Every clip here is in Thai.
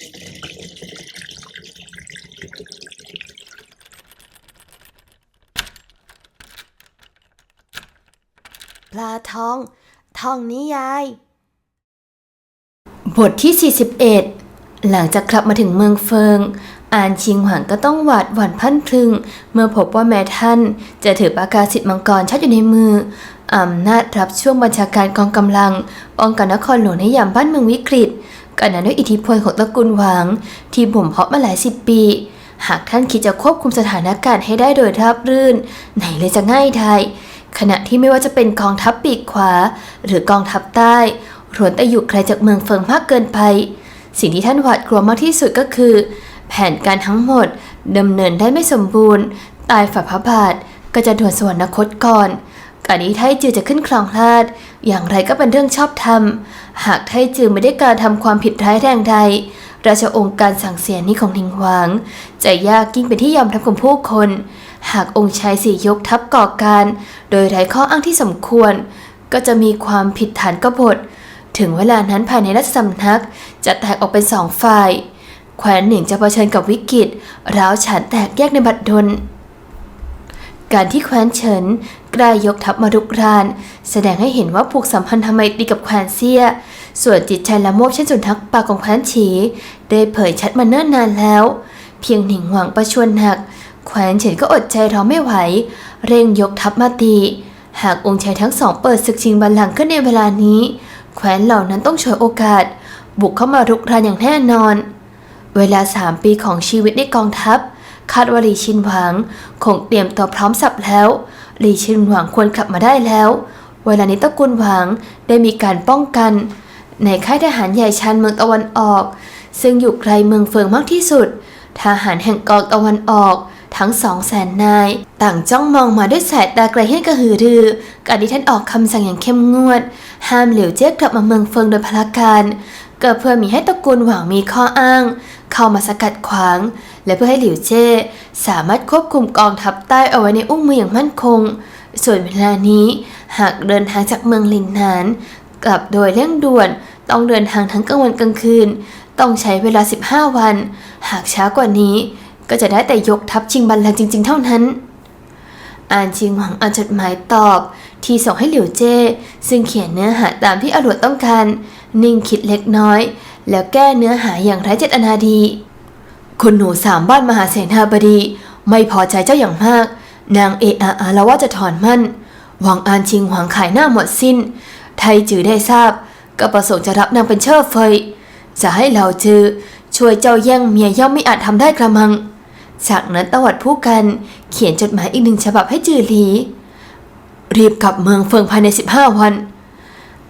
ปลาทอง ทองนิยาย บทที่ 41 หลังจากกลับมาถึงเมืองเฟิง อานชิงหวังก็ต้องหวาดหวั่นพันพรึง เมื่อพบว่าแม่ท่าน จะถือปากกาสิทธิ์มังกรชัดอยู่ในมืออำนาจรับช่วงบัญชาการกองกำลังป้องกันนครหลวงในยามบ้านเมืองวิกฤต กันนั้นด้วยอิทธิพลของตระกูลหวางที่บ่มเพาะมาหลายสิบปี หากท่านคิดจะควบคุมสถานการณ์ให้ได้โดยราบรื่น ไหนเลยจะง่ายได้ขณะที่ไม่ว่าจะเป็นกองทัพปีกขวา หรือกองทัพใต้ล้วนแต่อยู่ไกลจากเมืองเฟิงมากเกินไป สิ่งที่ท่านหวาดกลัวมากที่สุดก็คือ แผนการทั้งหมดดำเนินได้ไม่สมบูรณ์ ตายฝ่าพระบาทก็จะด่วนสวรรคตก่อนการนี้ไทจือจะขึ้นครองราชอย่างไรก็เป็นเรื่องชอบธรรม หากไทจือไม่ได้การทำความผิดร้ายแรงใดราชองค์การสั่งเสียนี้ของทิงหวาง จะยากยิ่งเป็นที่ยอมรับของผู้คน หากองค์ชายสี่ยกทัพก่อการ โดยไร้ข้ออ้างที่สมควร ก็จะมีความผิดฐานกบฏ ถึงเวลานั้นภายในรัชสำนักจะแตกออกเป็นสองฝ่ายแคว้นหนึ่งจะเผชิญกับวิกฤตร้าวฉานแตกแยกในบัดดลการที่แคว้นเฉิน กล้ายกทัพมารุกราน แสดงให้เห็นว่าผูกสัมพันธ์ทำไมตรีกับแควนเซีย ส่วนจิตใจละโมบเช่นสุนทักปากของแคว้นฉี ได้เผยชัดมาเนิ่นนานแล้ว เพียงหนิงหวังประชวนหนัก แคว้นเฉินก็อดใจรอไม่ไหว เร่งยกทัพมาตี หากองค์ชายทั้งสองเปิดศึกชิงบัลลังก์ขึ้นในเวลานี้ แคว้นเหล่านั้นต้องฉวยโอกาส บุกเข้ามารุกรานอย่างแน่นอน เวลาสามปีของชีวิตในกองทัพ คาดวาหลีชินหวังคงเตรียมตัวพร้อมสับแล้ว ลีชินหวังควรกลับมาได้แล้ว เวลานี้ตระกูลหวังได้มีการป้องกัน ในค่ายทหารใหญ่ชันเมืองตะวันออก ซึ่งอยู่ไกลเมืองเฟิงมากที่สุด ทหารแห่งกองตะวันออกทั้งสองแสนนาย ต่างจ้องมองมาด้วยสายตาไกลให้กระหือรือการที่ท่านออกคำสั่งอย่างเข้มงวด ห้ามเหลียวเจ๊ยกลับมาเมืองเฟิงโดยพลาการ ก็เพื่อมีให้ตระกูลหวังมีข้ออ้าง เข้ามาสกัดขวาง และเพื่อให้หลิวเจ้สามารถควบคุมกองทัพใต้เอาไว้ในอุ้งมืออย่างมั่นคง ส่วนเวลานี้หากเดินทางจากเมืองลินนาน กลับโดยเร่งด่วน ต้องเดินทางทั้งกลางวันกลางคืน ต้องใช้เวลา 15 วัน หากช้ากว่านี้ ก็จะได้แต่ยกทัพชิงบัลลังก์จริง ๆ เท่านั้นอ่านชิงหวังอ่านจดหมายตอบ ที่ส่งให้หลิวเจ้ซึ่งเขียนเนื้อหาตามที่อรวดต้องการ นิ่งคิดเล็กน้อย แล้วแก้เนื้อหาอย่างไร้เจตนาดี คุณหนูสามบ้านมหาเสนาบดี ไม่พอใจเจ้าอย่างมาก นางเอะอะอาละว่าจะถอนมั่น หวังอานชิงหวังขายหน้าหมดสิ้น ไทยจือได้ทราบ ก็ประสงค์จะรับนางเป็นเชิดเฟย จะให้เหล่าจือช่วยเจ้าแย่งเมียย่อมไม่อาจทำได้กระมัง จากนั้นตวัดผู้กันเขียนจดหมายอีกหนึ่งฉบับให้จือหลี รีบกลับเมืองเฟิงภายใน 15 วัน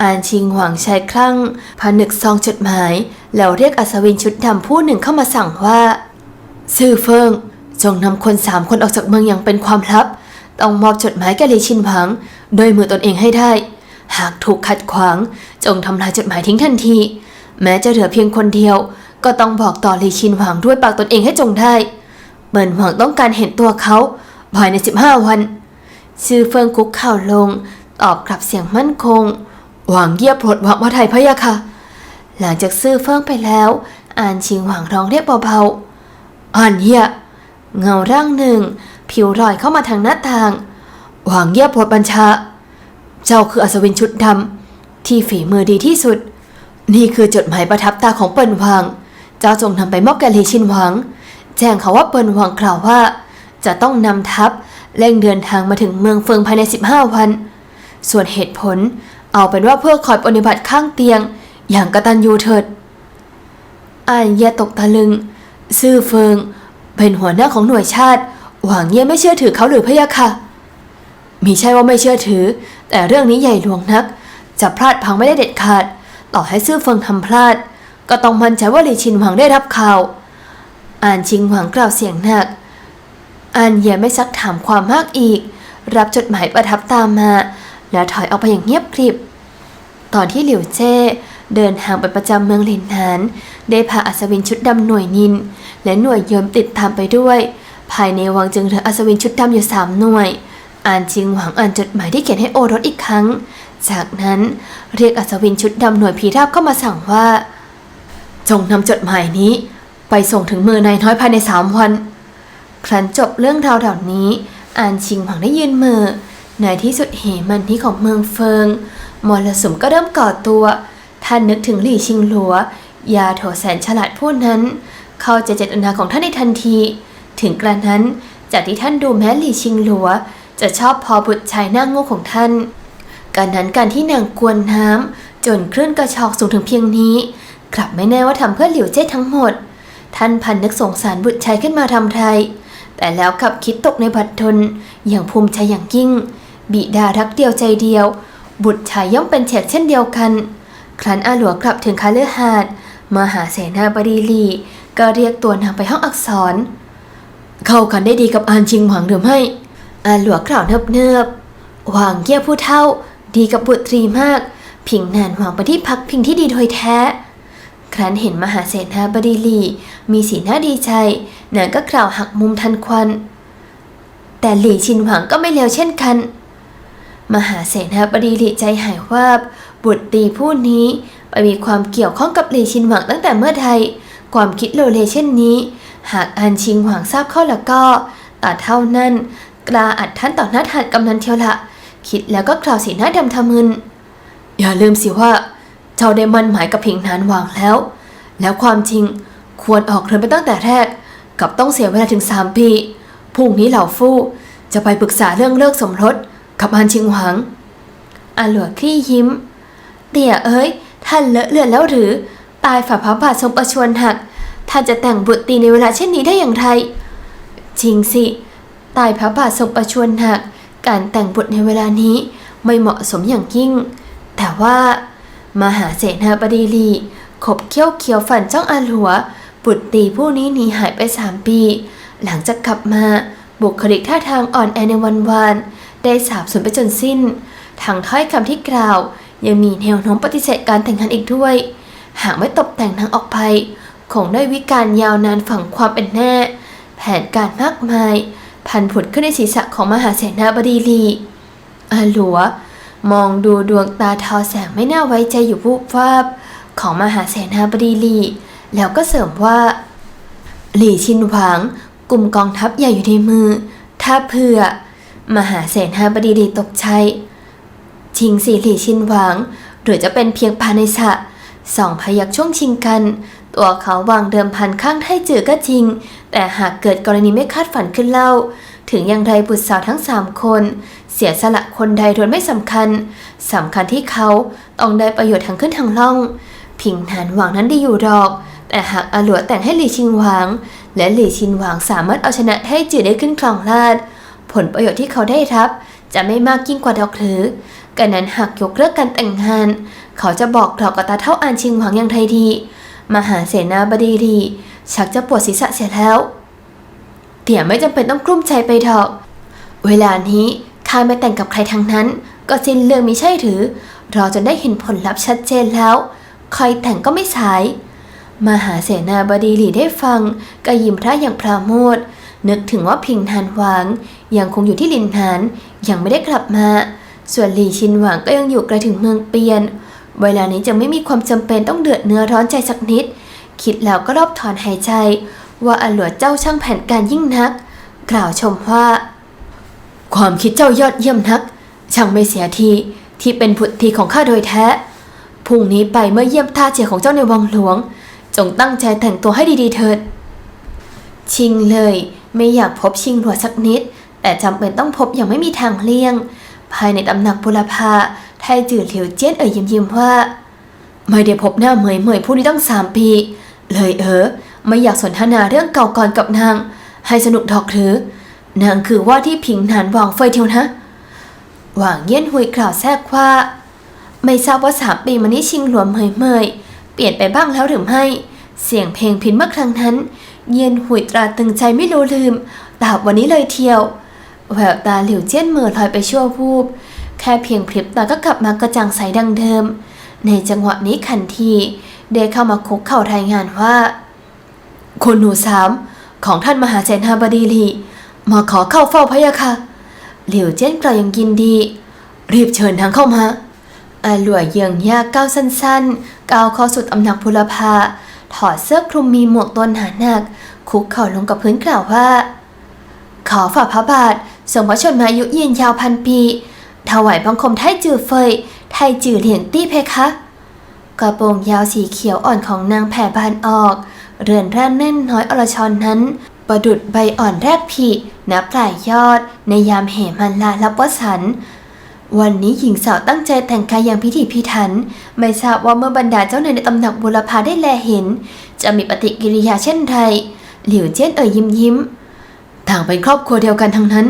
อานชิงหวังชายคลั่งผนึกซองจดหมาย แล้วเรียกอัศวินชุดดำผู้หนึ่งเข้ามาสั่งว่าซื่อเฟิงจงนำคนสามคนออกจากเมืองอย่างเป็นความลับ ต้องมอบจดหมายแก่ลีชินหวัง โดยมือตนเองให้ได้ หากถูกขัดขวาง จงทำลายจดหมายทิ้งทันที แม้จะเหลือเพียงคนเดียว ก็ต้องบอกต่อลีชินหวังด้วยปากตนเองให้จงได้เปิ่นหวังต้องการเห็นตัวเขาภายใน 15 วัน ชื่อเฟิงคุกเข่าลง ตอบกลับเสียงมั่นคง หวังเยียบโปรดหวังว่าไทยพะยะค่ะ หลังจากซื้อเฟิงไปแล้ว อ่านชิงหวังร้องเรียกเบาๆอ่านเยียเงาร่างหนึ่ง ผิวลอยเข้ามาทางหน้าต่าง หวังเยียบโปรดบัญชา เจ้าคืออัศวินชุดดำที่ฝีมือดีที่สุด นี่คือจดหมายประทับตาของเปิ่นหวัง เจ้าจงนำไปมอบแก่ลีชินหวัง แจ้งเขาว่าเปิ่นหวังกล่าวว่า จะต้องนำทัพเร่งเดินทางมาถึงเมืองเฟิงภายใน 15 วัน ส่วนเหตุผล เอาเป็นว่าเพื่อคอยปฏิบัติข้างเตียง อย่างกระตัญญูเถิดอ่านเยตกตะลึง ซื่อเฟิง เป็นหัวหน้าของหน่วยชาติ หวังเย่ไม่เชื่อถือเขาหรือพะยะค่ะ มีใช่ว่าไม่เชื่อถือ แต่เรื่องนี้ใหญ่หลวงนัก จะพลาดพังไม่ได้เด็ดขาด ต่อให้ซื่อเฟิงทำพลาด ก็ต้องมั่นใจว่าหลีชินหวังได้รับข่าวอ่านชิงหวังกล่าวเสียงหนักอันเย่ไม่ซักถามความมากอีก รับจดหมายประทับตามมา แล้วถอยออกไปอย่างเงียบกริบ ตอนที่หลิวเจ้เดินทางไปประจำเมืองหลินนาน ได้พาอัศวินชุดดำหน่วยนิน และหน่วยยมติดตามไปด้วย ภายในวังจึงเหลืออัศวินชุดดำอยู่สามหน่วย อ่านชิงหวังอ่านจดหมายที่เขียนให้โอรสอีกครั้ง จากนั้นเรียกอัศวินชุดดำหน่วยพีราบเข้ามาสั่งว่า จงนำจดหมายนี้ ไปส่งถึงมือนายน้อยภายในสามวัน ครั้นจบเรื่องราวเหล่านี้ อ่านชิงหวังได้ยืนมือ ในที่สุดเหมันที่ของเมืองเฟิงมรสุมก็เริ่มก่อตัว ท่านนึกถึงหลี่ชิงหลัว ยาโถแสนฉลาดผู้นั้น เข้าใจเจตนาของท่านในทันที ถึงกระนั้นจากที่ท่านดูแม้หลี่ชิงหลัว จะชอบพอบุตรชายหน้าโง่ของท่าน การนั้นการที่นางกวนน้ำจนคลื่นกระชอกสูงถึงเพียงนี้ กลับไม่แน่ว่าทำเพื่อหลิวเจ้ทั้งหมด ท่านพันนึกสงสารบุตรชายขึ้นมาทำไทยแต่แล้วกลับคิดตกในบัตรทนอย่างภูมิใจอย่างยิ่ง บิดารักเดียวใจเดียว บุตรชายย่อมเป็นเฉกเช่นเดียวกัน ครั้นอาหลวงกลับถึงคาเลหาดมหาเสนาบดีลี ก็เรียกตัวนางไปห้องอักษร เข้ากันได้ดีกับอานชิงหวังหรือไม่อาหลวงกล่าวเนิบๆหวางเยี่ยผู้เท่า ดีกับบุตรีมากพิงนานหวังไปที่พักพิงที่ดีโดยแท้ ครั้นเห็นมหาเสนาบดีลี มีสีหน้าดีใจนางก็กล่าวหักมุมทันควัน แต่หลี่ชินหวังก็ไม่เลวเช่นกัน มหาเสนาบดีหลีใจหายวาบ บุตรตีผู้นี้ไปมีความเกี่ยวข้องกับหลีชินหวังตั้งแต่เมื่อใดความคิดโลเลเช่นนี้ หากอันชิงหวังทราบเข้าแล้วก็ตัดเท่านั้น กลาอัดท่านต่อหน้าทานกำนันเทียวละ คิดแล้วก็กล่าวสีหน้าดำทะมึน อย่าลืมสิว่า เจ้าได้มั่นหมายกับพิงนานหวางแล้ว แล้วความจริงควรออกเรือนไปตั้งแต่แรก กับต้องเสียเวลาถึงสามปีพรุ่งนี้เหล่าฟู่จะไปปรึกษาเรื่องเลิกสมรส กับอันชิงหวังอาหลวงคลี่ยิ้ม เตี่ยเอ้ย ท่านเลอะเลือนแล้วหรือ ตายฝ่าพระบาททรงประชวรหัก ท่านจะแต่งบุตรตีในเวลาเช่นนี้ได้อย่างไร จริงสิ ตายพระบาททรงประชวรหัก การแต่งบุตรในเวลานี้ไม่เหมาะสมอย่างยิ่ง แต่ว่า มหาเสนาบดีลีขบเขี้ยวเขียวฝันจ้องอาหลัว บุตรตีผู้นี้หนีหายไปสามปี หลังจากกลับมาบุคลิกท่าทางอ่อนแอในวันวาน ได้สาบสูญไปจนสิ้น ทางถ้อยคำที่กล่าว ยังมีแนวโน้มปฏิเสธการแต่งงานอีกด้วย หากไม่ตกแต่งนางออกไปคงได้วิการยาวนานฝังความเป็นแน่ แผนการมากมาย พันผุดขึ้นในศีรษะของมหาเสนาบดีลีอาหลัว มองดูดวงตาทอแสงไม่น่าไว้ใจอยู่วูบวาบของมหาเสนาบดีลี แล้วก็เสริมว่าหลี่ชินหวางกลุ่มกองทัพใหญ่อยู่ในมือ ถ้าเพื่อ มหาเสนาบดีลีตกใจชิงสีหลี่ชินหวางหรือจะเป็นเพียงพาในสะสองพยักช่วงชิงกัน ตัวเขาวางเดิมพันข้างไทจือก็จริง แต่หากเกิดกรณีไม่คาดฝันขึ้นเล่า ถึงอย่างไรบุตรสาวทั้งสามคน เสียสละคนใดโดยไม่สำคัญสำคัญที่เขาต้องได้ประโยชน์ทางขึ้นทางล่องพิงหานหวังนั้นดีอยู่ดอก แต่หากอาหลัวแต่งให้หลี่ชินหวางและหลี่ชินหวางสามารถเอาชนะให้จือได้ขึ้นครองราชย์ ผลประโยชน์ที่เขาได้รับ จะไม่มากยิ่งกว่าดอกหรือกันนั้นหากยกเลิกการแต่งงาน เขาจะบอกกล่าวกับตาเท่าอานชิงหวังอย่างไทยดีมหาเสนาบดีดีชักจะปวดศีรษะเสียแล้วเตี่ยไม่จำเป็นต้องกลุ้มใจไปดอกเวลานี้ข้าไม่แต่งกับใครทั้งนั้น ก็สิ้นเรื่องมิใช่หรือรอจนได้เห็นผลลัพธ์ชัดเจนแล้วใครแต่งก็ไม่สาย มหาเสนาบดีหลีได้ฟังก็ยิ้มพระอย่างพราโมท นึกถึงว่าพิงทานหวางยังคงอยู่ที่ลินหานยังไม่ได้กลับมา ส่วนหลี่ชินหวางก็ยังอยู่ไกลถึงเมืองเปียน เวลานี้จะไม่มีความจำเป็นต้องเดือดเนื้อร้อนใจสักนิด คิดแล้วก็รอบถอนหายใจ ว่าอหลวเจ้าช่างแผนการยิ่งนัก กล่าวชมว่า ความคิดเจ้ายอดเยี่ยมนัก ช่างไม่เสียทีที่เป็นผุดทีของข้าโดยแท้พรุ่งนี้ไปเมื่อเยี่ยมท่าเจียของเจ้าในวังหลวง จงตั้งใจแต่งตัวให้ดีๆเถิด ชิงเลย ไม่อยากพบชิงหลัวสักนิด แต่จำเป็นต้องพบอย่างไม่มีทางเลี่ยง ภายในตำหนักบุรพาไทยจือเหลียวเจี้ยนเอ่ยยิ้มยิ้มๆว่า ไม่ได้พบหน้าเหมยเหมยผู้นี้ตั้งสามปี เลยเออไม่อยากสนทนาเรื่องเก่าก่อนกับนาง ให้สนุกดอกหรือนางคือว่าที่ผิงหนานวางเฟยเทียวนะ หวางเยี่ยนหุยกล่าวแทรกว่า ไม่ทราบว่าสามปีมานี้ชิงหลวมเหมยเหมยเปลี่ยนไปบ้างแล้วหรือไม่ เสียงเพลงพินเมื่อครั้งนั้น เยียนหุยตราตึงใจไม่รู้ลืมตาบวันนี้เลยเที่ยว แววตาหลิวเจี้ยนเหมือลอยไปชั่ววูบแค่เพียงพริบตาก็กลับมากระจ่างใสดังเดิม ในจังหวะนี้ขันทีได้เข้ามาคุกเข่ารายงานว่า คุณหนูสามของท่านมหาเสนาบดีลีมาขอเข้าเฝ้าพะยะค่ะหลิวเจี้ยนกล่าวอย่างยินดี รีบเชิญทางเข้ามาอาหลัวเยืองยากก้าวสั้นๆก้าวเข้าสุดอำนักพุรพา ถอดเสื้อคลุมมีหมวกตัวหนาหนัก คุกเข่าลงกับพื้นกล่าวว่า ขอฝ่าพระบาททรงพระชนมายุยืนยาวพันปีถวายบังคมไทจือเฟย ไทจือเหลียงตี้เพคะกระโปรงยาวสีเขียวอ่อนของนางแผ่บานออก เรือนร่างแน่นน้อยอรชรนนั้น ประดุดใบอ่อนแรกผีนับปลายยอด ในยามเหมันลาลับวสัน วันนี้หญิงสาวตั้งใจแต่งกายอย่างพิถีพิถัน ไม่ทราบว่าเมื่อบรรดาเจ้านายในตำหนักบุรพาได้แลเห็น จะมีปฏิกิริยาเช่นไรหลิวเจี้ยนเอ่ยยิ้มยิ้มต่างเป็นครอบครัวเดียวกันทั้งนั้น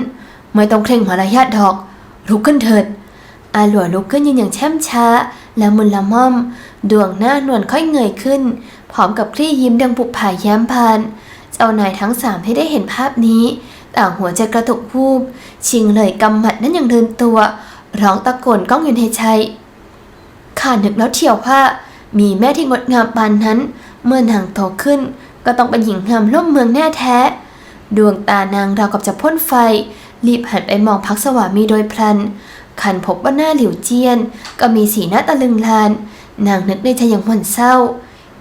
ไม่ต้องเคร่งมารยาทดอก ลุกขึ้นเถิด อาหลัวลุกขึ้นยืนอย่างแช่มช้า และมุนละม่อม ดวงหน้านวลค่อยเงยขึ้น พร้อมกับคลี่ยิ้มดังปุบผายแย้มพาน เจ้านายทั้งสามที่ได้เห็นภาพนี้ ต่างหัวใจกระตุกวูบ ชิงเลยกำหมัดนั้นอยังเดินตัว ร้องตะโกนก้องอยู่ในใจข้านึกแล้วเที่ยวว่ามีแม่ที่งดงามปานนั้น เมื่อนางโตขึ้น ก็ต้องเป็นหญิงงามล่มเมืองแน่แท้ ดวงตานางราวกับจะพ่นไฟ รีบหันไปมองพักสวามีโดยพลัน ขันพบว่าหน้าหลิวเจียน ก็มีสีหน้าตะลึงลาน นางนึกในใจอย่างหม่นเศร้า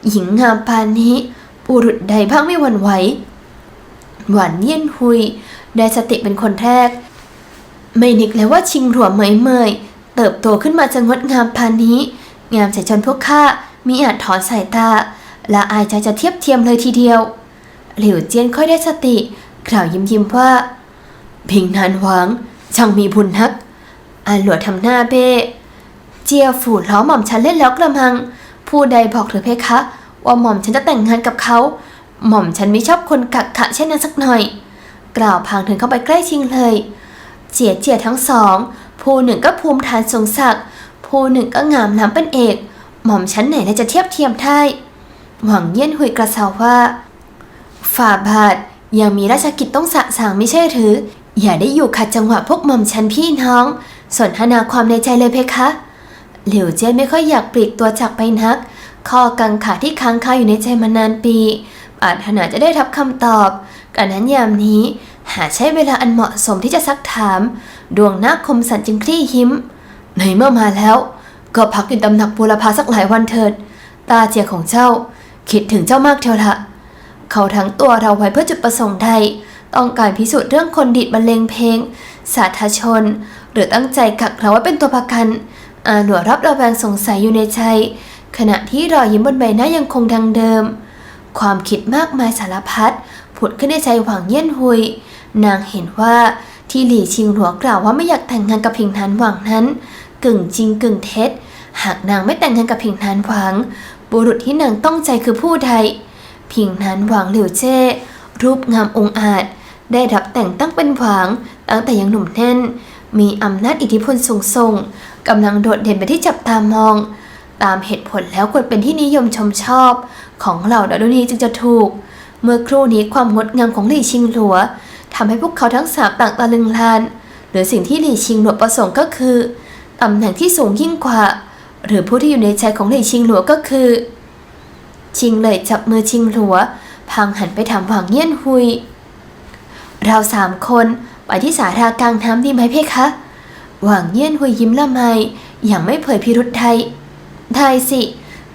หญิงงามปานนี้บุรุษใดบ้างไม่หวั่นไหวหวานเยี่ยนหุย ได้สติเป็นคนแรก ไม่นึกเลยว่าชิงหลัวเหมยเมยเติบโตขึ้นมาจะงดงามปานนี้ งามใจจนพวกข้ามีอาจถอนสายตา และอายใจจะเทียบเทียมเลยทีเดียว หลิวเจียนค่อยได้สติ กล่าวยิ้มยิ้มว่า พิงนานหวัง ช่างมีบุญนักอาหลวดทำหน้าเบ้เจียฝูล้อหม่อมฉันเล่นแล้วกระมัง ผู้ใดบอกเถอเพคะ ว่าหม่อมฉันจะแต่งงานกับเขาหม่อมฉันไม่ชอบคนกักขะเช่นนั้นสักหน่อย กล่าวพางถึงเข้าไปใกล้ชิงเลย เจียเจียทั้งสอง ผู้หนึ่งก็ภูมิฐานสงศักดิ์ผู้หนึ่งก็งามล้ำเป็นเอก หม่อมฉันไหนเลยจะเทียบเทียมได้หวังเยี่ยนหุยกระเซาว่า ฝ่าบาทยังมีราชกิจต้องสะสางไม่ใช่หรือ อย่าได้อยู่ขัดจังหวะพวกหม่อมฉันพี่น้อง สนทนาความในใจเลยเพคะ เหลิวเจี้ยไม่ค่อยอยากปลีกตัวจากไปนัก ข้อกังขาที่ค้างคาอยู่ในใจมานานปีปรารถนาจะได้รับคำตอบกันนั้นยามนี้ หาใช้เวลาอันเหมาะสมที่จะซักถาม ดวงหน้าคมสันจึงคลี่ยิ้ม ในเมื่อมาแล้ว ก็พักอยู่ตำหนักบุรพาสักหลายวันเถิด ตาเจียของเจ้า คิดถึงเจ้ามากเทียวละเขาทั้งตัวเราไว้เพื่อจุดประสงค์ใดต้องการพิสูจน์เรื่องคนดีดบรรเลงเพลง สาธารณชน หรือตั้งใจกักเราไว้เป็นตัวประกันอาหลัวรับระแวงสงสัยอยู่ในใจ ขณะที่รอยยิ้มบนใบหน้ายังคงดังเดิม ความคิดมากมายสารพัดผุดขึ้นในใจหวังเยี่ยนหุย นางเห็นว่าที่หลี่ชิงหลัวกล่าวว่าไม่อยากแต่งงานกับพิงทานหวังนั้น กึ่งจริงกึ่งเท็จ หากนางไม่แต่งงานกับพิงทานหวัง บุรุษที่นางต้องใจคือผู้ใดพิงนั้นหวังหลิวเจ้รูปงามองอาจ ได้รับแต่งตั้งเป็นหวัง ตั้งแต่ยังหนุ่มแน่น มีอำนาจอิทธิพลสูงส่งกำลังโดดเด่นไปที่จับตามอง ตามเหตุผลแล้วควรเป็นที่นิยมชมชอบ ของเหล่าดารุณีจึงจะถูก เมื่อครู่นี้ความงดงามของหลี่ชิงหลัว ทำให้พวกเขาทั้งสามต่างตะลึงลานหรือสิ่งที่หลี่ชิงหลัวประสงค์ก็คือตำแหน่งที่สูงยิ่งกว่า หรือผู้ที่อยู่ในใจของหลี่ชิงหลัวก็คือ ชิงเลยจับมือชิงหลัวพังหันไปถามหวังเยี่ยนหุย เราสามคนไปที่สารากลางน้ำดีไหมเพคะ หวังเยี่ยนหุยยิ้มละไมอย่างไม่เผยพิรุษใดได้สิ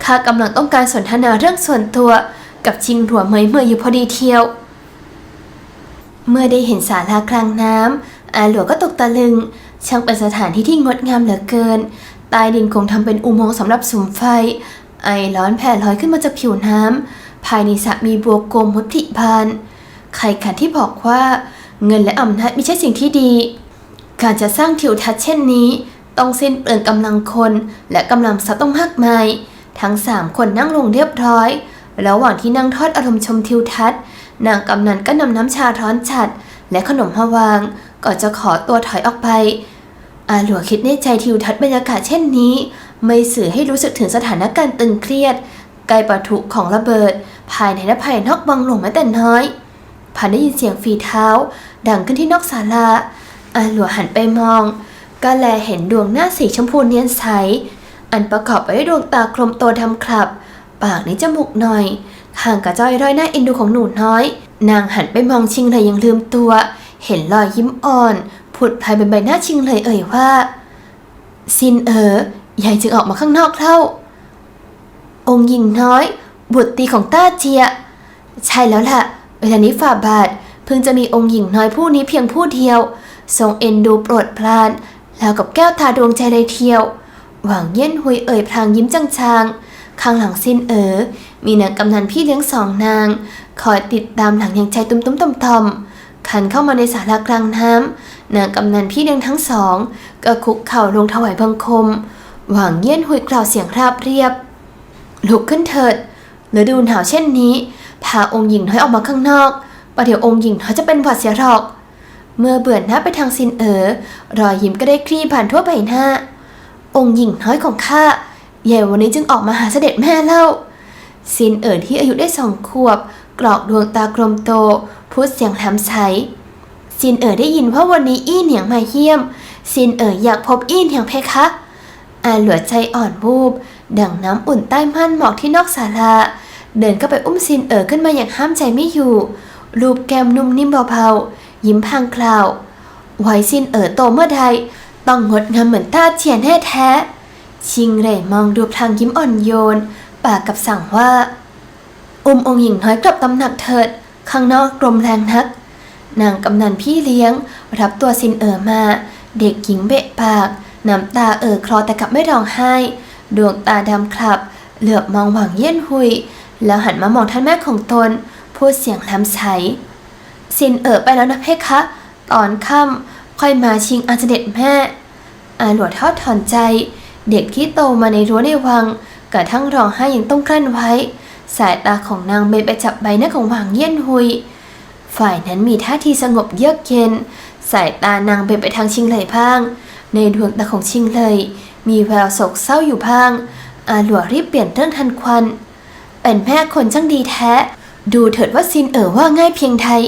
ข้ากำลังต้องการสนทนาเรื่องส่วนตัวกับชิงหลัวเมยเมยอยู่พอดีเทียว เมื่อได้เห็นสารากลางน้ำอาหลวก็ตกตะลึง ช่างเป็นสถานที่ที่งดงามเหลือเกิน ใต้ดินคงทำเป็นอุโมงค์สำหรับสุมไฟ ไอร้อนแผ่ลอยขึ้นมาจากผิวน้ำภายในสระมีบัวโกมมุติพานใครขันที่บอกว่าเงินและอำนาจไม่ใช่สิ่งที่ดี การจะสร้างทิวทัศน์เช่นนี้ ต้องสิ้นเปลืองกำลังคนและกำลังทรัพย์ต้องมากมาย ทั้งสามคนนั่งลงเรียบร้อย ระหว่างที่นั่งทอดอารมณ์ชมทิวทัศน์ นางกำนันก็นำน้ำชาร้อนจัด และขนมมาวาง ก่อนจะขอตัวถอยออกไป อาหลัวคิดในใจทิวทัศน์บรรยากาศเช่นนี้ ไม่สื่อให้รู้สึกถึงสถานการณ์ตึงเครียดไกลปะทุของระเบิด ภายในและภายนอกบังหลวงแม้แต่น้อยผ่านได้ยินเสียงฝีเท้า ดังขึ้นที่นอกศาลาอาหลัวหันไปมอง ก็แลเห็นดวงหน้าสีชมพูเนียนใส อันประกอบไปด้วยดวงตากลมโตดำคลับ ปากในจมูกหน่อย ห่างกับจ้อยร้อยหน้าเอ็นดูของหนูน้อย นางหันไปมองชิงเลยยังลืมตัว เห็นรอยยิ้มอ่อน ผุดภายเป็นใบหน้าชิงเลยเอ่ยว่า ซินเอ๋อยายจึงออกมาข้างนอกเข้าองค์หญิงน้อย บุตรตีของต้าเจีย ใช่แล้วล่ะ เวลานี้ฝ่าบาทเพิ่งจะมีองค์หญิงน้อยผู้นี้เพียงผู้เดียว ทรงเอ็นดูโปรดปรานแล้วกับแก้วตาดวงใจเลยเทียว หวังเย็นหุยเอ่ยพลางยิ้มจางๆข้างหลังสิ้นเอ๋อ มีนางกำนันพี่เลี้ยงสองนาง คอยติดตามหลังอย่างใจตุ้มตุ้มๆต่อมทอมๆขันเข้ามาในศาลากลางน้ำนางกำนันพี่เลี้ยงทั้งสอง ก็คุกเข่าลงถวายบังคม หวังเย็นหุยกล่าวเสียงราบเรียบ ลุกขึ้นเถิดฤดูหนาวเช่นนี้ พาองค์หญิงน้อยออกมาข้างนอกประเดี๋ยวองค์หญิงน้อยจะเป็นหวัดเสียหรอก เมื่อเบื่อหน้าไปทางซินเอ๋อรอยยิ้มก็ได้คลี่ผ่านทั่วใบหน้า องค์หญิงน้อยของข้าเย่วันนี้จึงออกมาหาเสด็จแม่เล่า ซินเอ๋อที่อายุได้สองขวบ กรอกดวงตากลมโต พูดเสียงแหลมใสซินเอ๋อได้ยินว่าวันนี้อี้เหนียงมาเยี่ยม ซินเอ๋ออยากพบอี้เหนียงเพคะอาหลัวใจอ่อนวูบ ดั่งน้ำอุ่นใต้ม่านหมอกที่นอกศาลา เดินก็ไปอุ้มซินเอ๋อขึ้นมาอย่างห้ามใจไม่อยู่รูปแก้มนุ่มนิ่มเบาๆยิ้มพางคลาวไว้ซินเอ๋อโตเมื่อใดต้องงดงามเหมือนต้าเจียนแน่แท้ ชิงเร่มองดูพลางยิ้มอ่อนโยน ปากกับสั่งว่า อุ้มองค์หญิงน้อยกลับตำหนักเถิด ข้างนอกกลมแรงนัก นางกำนันพี่เลี้ยง รับตัวซินเอ๋อมา เด็กหญิงเบะปาก น้ำตาเอ่อคลอแต่กลับไม่ร้องไห้ ดวงตาดำคลับ เหลือบมองหวังเยี่ยนหุย แล้วหันมามองท่านแม่ของตน พูดเสียงลำใสซินเอ๋อไปแล้วนะเพคะ ตอนค่ำค่อยมาชิงอาเสด็จแม่อาหลวดทอดถอนใจ เด็กที่โตมาในรั้วในวัง กระทั่งร้องไห้ยังต้องกลั้นไว้ สายตาของนางเบนไปจับใบหน้าของหวางเยี่ยนหุย ฝ่ายนั้นมีท่าทีสงบเยือกเย็น สายตานางเบนไปทางชิงเลยพางในดวงตาของชิงเลย มีแววโศกเศร้าอยู่พางอาหลัวรีบเปลี่ยนเรื่องทันควัน เป็นแม่คนช่างดีแท้ ดูเถิดว่าซินเอ๋อว่าง่ายเพียงไทย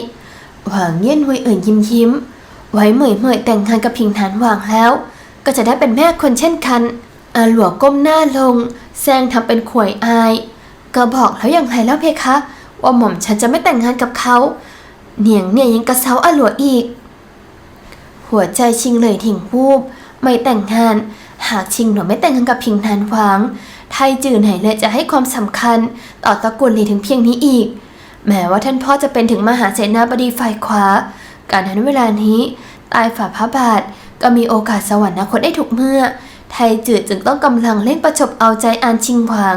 หวางเยี่ยนหุยเอ่ยยิ้มยิ้ม ไว้เหมยเหมยแต่งงานกับพิงฐานหวางแล้ว ก็จะได้เป็นแม่คนเช่นกัน อาหลัวก้มหน้าลง แซงทำเป็นข่วยอาย ก็บอกแล้วอย่างไรแล้วเพคะ ว่าหม่อมฉันจะไม่แต่งงานกับเขาเหนียงเนี่ยยังกระเซาอาหลัวอีก หัวใจชิงเลยถิ่งวูบไม่แต่งงาน หากชิงหนูไม่แต่งงานกับพิงทานหวาง ไทยจื่อไหนเลยจะให้ความสำคัญ ต่อตระกูลหลีถึงเพียงนี้อีก แม้ว่าท่านพ่อจะเป็นถึงมหาเสนาบดีฝ่ายขวา การนั้นเวลานี้ ตายฝ่าพระบาทก็มีโอกาสสวรรคตได้ทุกเมื่อ ไทจืดจึงต้องกำลังเล่นประชบเอาใจอานชิงหวาง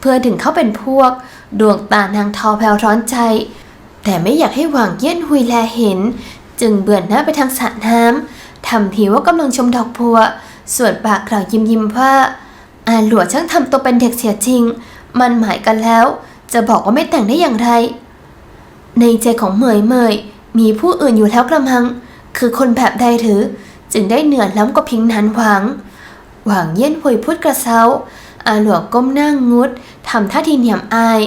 เพื่อถึงเข้าเป็นพวก ดวงตานางทอแผวร้อนใจ แต่ไม่อยากให้หวางเยี่ยนหุยแลเห็น จึงเบื่อหน้าไปทางสระน้ำทำทีว่ากำลังชมดอกบัว ส่วนปากกล่าวยิ้มยิ้มว่าอาหลัวช่างทำตัวเป็นเด็กเสียจริง มันหมายกันแล้ว จะบอกว่าไม่แต่งได้อย่างไร ในใจของเหมยเหมยมีผู้อื่นอยู่แล้วกระมัง คือคนแบบใดหรือ จึงได้เหนือล้ำกว่าพิงนันหวัง หวังเย็นหุยพูดกระเซาอาหลวงก้มหน้างงุดทำท่าทีเหนียมอาย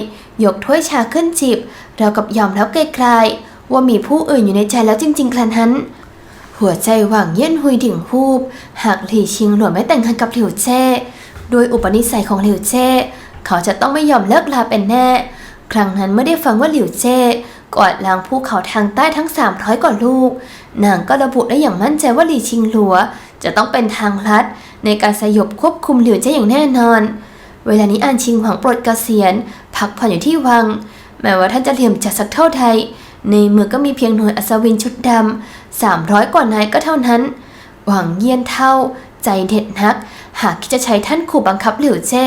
ยกถ้วยชาขึ้นจิบเรากับยอมแล้วไกลๆว่ามีผู้อื่นอยู่ในใจแล้วจริง ๆครันนั้น หัวใจหวังเย็นหุยถึงฮูบ หากหลี่ชิงหลวนไม่แต่งงานกับหลิวเจ้โดยอุปนิสัยของหลิวเจ้เขาจะต้องไม่ยอมเลิกลาเป็นแน่ ครั้งนั้นเมื่อได้ฟังว่าหลิวเจ้กวาดล้างภูเขาทางใต้ทั้ง 300กว่าลูก นางก็ระบุได้อย่างมั่นใจว่าหลี่ชิงหลัว จะต้องเป็นทางลัด ในการสยบควบคุมหลิวเจ้อย่างแน่นอน เวลานี้อานชิงหวังปลดเกษียณ พักผ่อนอยู่ที่วัง แม้ว่าท่านจะเหลี่ยมจัดสักเท่าใดในมือก็มีเพียงหน่วยอัศวินชุดดำ300กว่านายก็เท่านั้น หวังเยี่ยนเท่า ใจเด็ดนัก หากคิดจะใช้ท่านขู่บังคับหลิวเจ้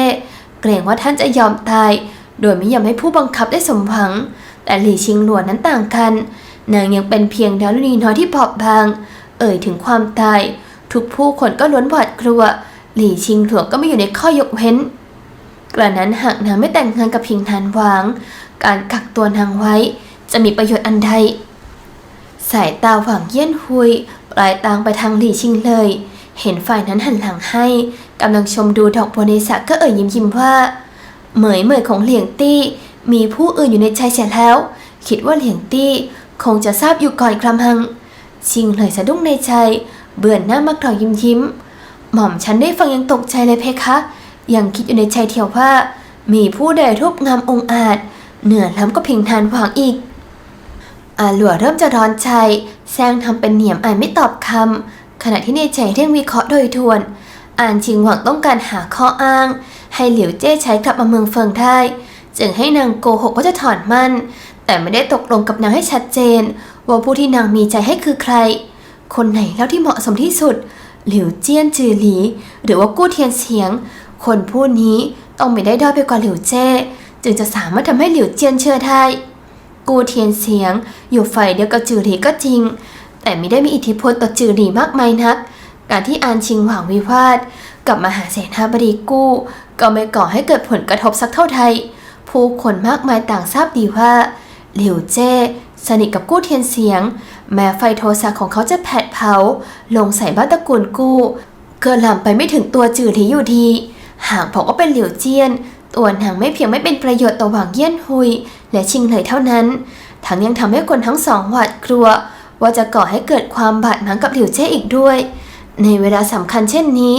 เกรงว่าท่านจะยอมตาย โดยไม่ยอมให้ผู้บังคับได้สมหวัง แต่หลี่ชิงหลวนนั้นต่างกันนางยังเป็นเพียงดาวนีน้อยที่บอบบาง เอ่ยถึงความตาย ทุกผู้คนก็ล้วนหวาดกลัว หลี่ชิงหลวงก็ไม่อยู่ในข้อยกเว้น กระนั้นหากนางไม่แต่งงานกับพิงทานหวาง การกักตัวนางไว้จะมีประโยชน์อันใด สายตาหวังเยี่ยนหุยปลายตางไปทางหลี่ชิงเลย เห็นฝ่ายนั้นหันหลังให้กำลังชมดูดอกบัวในสระก็เอ่ยยิ้มยิ้มว่าเหมยเหมยของเหลียงตี้มีผู้อื่นอยู่ในใจเสียแล้ว คิดว่าเหลียงตี้คงจะทราบอยู่ก่อนคำหัง ชิงเลยสะดุ้งในใจ เบื่อหน้ามากรอยยิ้มยิ้ม หม่อมฉันได้ฟังยังตกใจเลยเพคะ ยังคิดอยู่ในใจเที่ยวว่า มีผู้ใดรูปงามองอาจ เหนือล้ำก็เพียงทานหวางอีกอาหลัวเริ่มจะร้อนใจแซงทำเป็นเหนียมอ่านไม่ตอบคำขณะที่ในใจเร่งวิเคราะห์โดยทวน อ่านชิงหวังต้องการหาข้ออ้าง ให้เหลียวเจ้ใช้กลับมาเมืองเฟิงได้ จึงให้นางโกหกว่าจะถอนมั่น แต่ไม่ได้ตกลงกับนางให้ชัดเจน ว่าผู้ที่นางมีใจให้คือใคร คนไหนแล้วที่เหมาะสมที่สุด หลิวเจี้ยนจือหลี หรือว่ากู้เทียนเฉียง คนผู้นี้ต้องไม่ได้ด้อยไปกว่าหลิวเจ้ จึงจะสามารถทำให้หลิวเจี้ยนเชื่อได้ กู้เทียนเสียง อยู่ฝ่ายเดียวกับจือหลีก็จริง แต่ไม่ได้มีอิทธิพลต่อจือหลีมากมายนัก การที่อานชิงหวางวิวาทกับมหาเสนาบดีกู้ ก็ไม่ก่อให้เกิดผลกระทบสักเท่าใดผู้คนมากมายต่างทราบดีว่าหลิวเจ้สนิทกับกู้เทียนเสียง แม้ไฟโทสะของเขาจะแผดเผา ลงใส่บ้านตระกูลกู้ก็ลามไปไม่ถึงตัวจือหลีอยู่ดี หากบอกว่าเป็นเหลิวเจียน ตัวนางไม่เพียงไม่เป็นประโยชน์ต่อหวังเยี่ยนหุย และชิงเลยเท่านั้น ทั้งยังทำให้คนทั้งสองหวาดกลัว ว่าจะก่อให้เกิดความบาดหมางกับหลิวเจ้อีกด้วย ในเวลาสำคัญเช่นนี้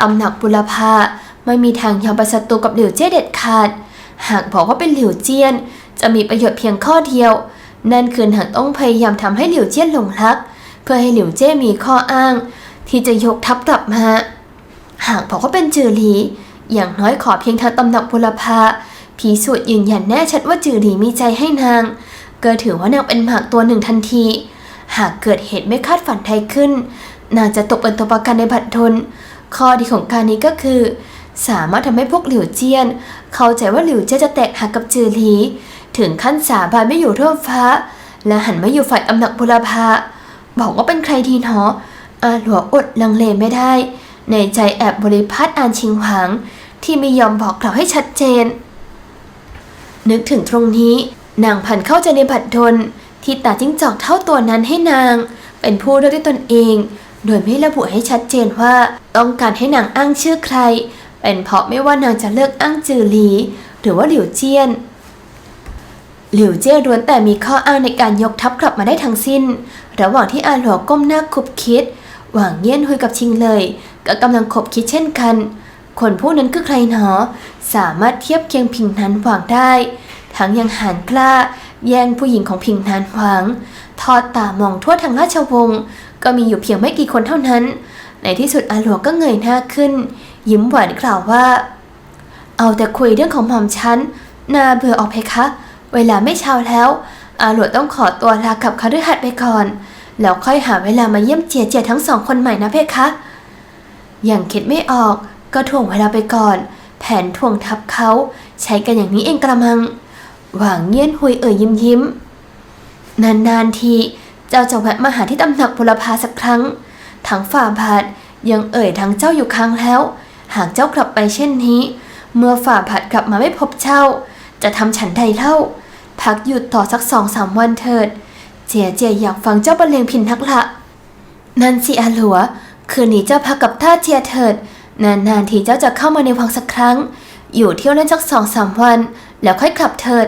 ตำหนักบุรพาไม่มีทางยอมไปศัตรูกับหลิวเจ้เด็ดขาด หากบอกว่าเป็นหลิวเจียน จะมีประโยชน์เพียงข้อเดียว นั่นคือหากต้องพยายามทำให้หลิวเจี้ยนหลงรัก เพื่อให้หลิวเจี้ยมีข้ออ้าง ที่จะยกทัพกลับมา หากบอกว่าเป็นจือหลี อย่างน้อยขอเพียงทางตำหนักบุรพาพิสูจน์ยืนยันแน่ชัดว่าจือหลีมีใจให้นางก็ถือว่านางเป็นหมากตัวหนึ่งทันที หากเกิดเหตุไม่คาดฝันใดขึ้น นางจะตกเป็นตัวประกันในบัตรทน ข้อดีของการนี้ก็คือ สามารถทำให้พวกหลิวเจียน เข้าใจว่าหลิวเจียนจะแตกหักกับจือหลี ถึงขั้นสาบานไม่อยู่ร่วฟ้า และหันมาอยู่ฝ่ายตำนักบุรพาบอกว่าเป็นใครดีหนออาหลัวอดลังเลไม่ได้ ในใจแอบบริพัตรอานชิงหวางที่ไม่ยอมบอกกล่าวให้ชัดเจน นึกถึงตรงนี้ นางพันเข้าใจในบัตรดลที่ตาจิ้งจอกเท่าตัวนั้นให้นาง เป็นผู้เลือกด้วยตนเอง โดยไม่ระบุให้ชัดเจนว่าต้องการให้นางอ้างชื่อใคร เป็นเพราะไม่ว่านางจะเลือกอ้างจือหลี หรือว่าหลิวเจี้ยน หลิวเจี้ยล้วนแต่มีข้ออ้างในการยกทัพกลับมาได้ทั้งสิ้น ระหว่างที่อาหลวก้มหน้าคุบคิด หว่างเยี่ยนหุยกับชิงเลย ก็กำลังคบคิดเช่นกัน คนผู้นั้นคือใครหนอ สามารถเทียบเคียงพิงนันหวางได้ ทั้งยังหานกล้า แย่งผู้หญิงของพิงนันหวางทอดตามองทั่วทางราชวงศ์ก็มีอยู่เพียงไม่กี่คนเท่านั้น ในที่สุดอาหลวงก็เงยหน้าขึ้น ยิ้มหวานกล่าวว่า เอาแต่คุยเรื่องของหม่อมฉันน่าเบื่อออกเพคะ เวลาไม่เช้าแล้ว อาหลวงต้องขอตัวลากับคฤหัสถ์ไปก่อน แล้วค่อยหาเวลามาเยี่ยมเจียเจียทั้งสองคนใหม่นะเพคะ อย่างคิดไม่ออกก็ถ่วงเวลาไปก่อน แผนถ่วงทับเขาใช้กันอย่างนี้เองกระมัง หวางเยี่ยนหุยเอ่ยยิ้มยิ้ม นานๆทีเจ้าจะแวะมาหาที่ตำหนักบุรพาสักครั้ง ทั้งฝ่าบาทยังเอ่ยทั้งเจ้าอยู่ครั้งแล้ว หากเจ้ากลับไปเช่นนี้ เมื่อฝ่าบาทกลับมาไม่พบเจ้า จะทำฉันใดเล่า พักหยุดต่อสักสองสามวันเถิด เจียเจียอยากฟังเจ้าบรรเลงพินทักละ นั่นสิอาหลัว คืนนี้เจ้าพักกับท่าเจียเถิด นานๆทีเจ้าจะเข้ามาในวังสักครั้ง อยู่เที่ยวเล่นสักสองสามวัน แล้วค่อยกลับเถิด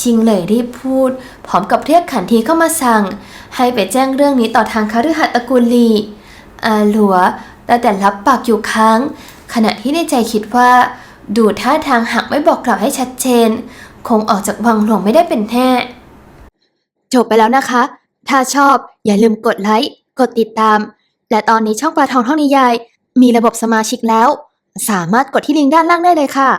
ชิงเลยรีบพูด พร้อมกับเรียกขันทีเข้ามาสั่ง ให้ไปแจ้งเรื่องนี้ต่อทางคฤหัสถ์ตระกูลลี อาหลัวแต่แต่รับปากอยู่ค้าง ขณะที่ในใจคิดว่า ดูท่าทางหากไม่บอกกล่าวให้ชัดเจน คงออกจากวังหลวงไม่ได้เป็นแน่จบไปแล้วนะคะ ถ้าชอบอย่าลืมกดไลค์ กดติดตาม และตอนนี้ช่องปลาทองท่องนิยาย มีระบบสมาชิกแล้ว สามารถกดที่ลิงก์ด้านล่างได้เลยค่ะ